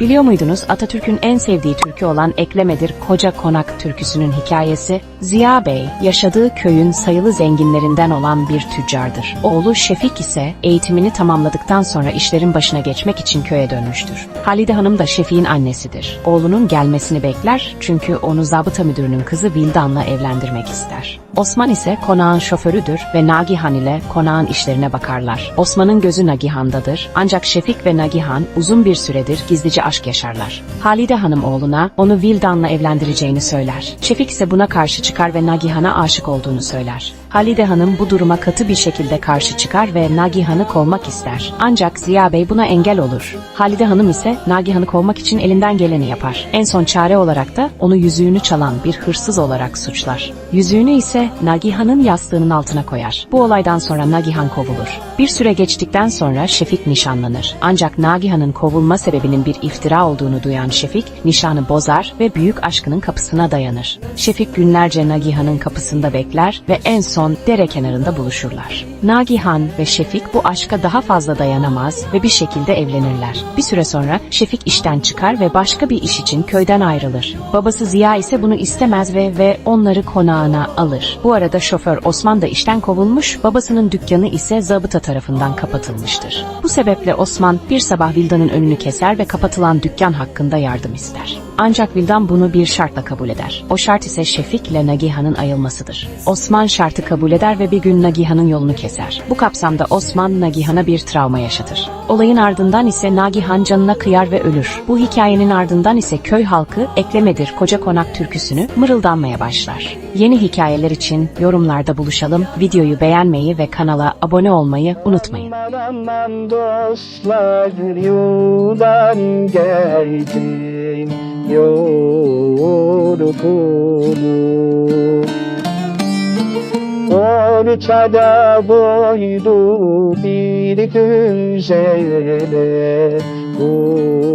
Biliyor muydunuz Atatürk'ün en sevdiği türkü olan Eklemedir Koca Konak türküsünün hikayesi? Ziya Bey, yaşadığı köyün sayılı zenginlerinden olan bir tüccardır. Oğlu Şefik ise eğitimini tamamladıktan sonra işlerin başına geçmek için köye dönmüştür. Halide Hanım da Şefik'in annesidir. Oğlunun gelmesini bekler çünkü onu zabıta müdürünün kızı Vildan'la evlendirmek ister. Osman ise konağın şoförüdür ve Nagihan ile konağın işlerine bakarlar. Osman'ın gözü Nagihan'dadır ancak Şefik ve Nagihan uzun bir süredir gizlice aşk yaşarlar. Halide Hanım oğluna onu Vildan'la evlendireceğini söyler. Şefik ise buna karşı çıkar ve Nagihan'a aşık olduğunu söyler. Halide Hanım bu duruma katı bir şekilde karşı çıkar ve Nagihan'ı kovmak ister. Ancak Ziya Bey buna engel olur. Halide Hanım ise Nagihan'ı kovmak için elinden geleni yapar. En son çare olarak da onu yüzüğünü çalan bir hırsız olarak suçlar. Yüzüğünü ise Nagihan'ın yastığının altına koyar. Bu olaydan sonra Nagihan kovulur. Bir süre geçtikten sonra Şefik nişanlanır. Ancak Nagihan'ın kovulma sebebinin bir iftira olduğunu duyan Şefik nişanı bozar ve büyük aşkının kapısına dayanır. Şefik günlerce Nagihan'ın kapısında bekler ve en son dere kenarında buluşurlar. Nagihan ve Şefik bu aşka daha fazla dayanamaz ve bir şekilde evlenirler. Bir süre sonra Şefik işten çıkar ve başka bir iş için köyden ayrılır. Babası Ziya ise bunu istemez ve ve onları konağına alır. Bu arada şoför Osman da işten kovulmuş, babasının dükkanı ise zabıta tarafından kapatılmıştır. Bu sebeple Osman bir sabah Vildan'ın önünü keser ve kapatılan dükkan hakkında yardım ister. Ancak Vildan bunu bir şartla kabul eder. O şart ise Şefik ile Nagihan'ın ayılmasıdır. Osman şartı kabul eder ve bir gün Nagihan'ın yolunu keser. Bu kapsamda Osman Nagihan'a bir travma yaşatır. Olayın ardından ise Nagihan canına kıyar ve ölür. Bu hikayenin ardından ise köy halkı Eklemedir Koca Konak türküsünü mırıldanmaya başlar. Yeni hikayeler için yorumlarda buluşalım. Videoyu beğenmeyi ve kanala abone olmayı unutmayın. Aman dostlar yoldan geldim yorgunum Ortada boydu bir güzele. Vurgunum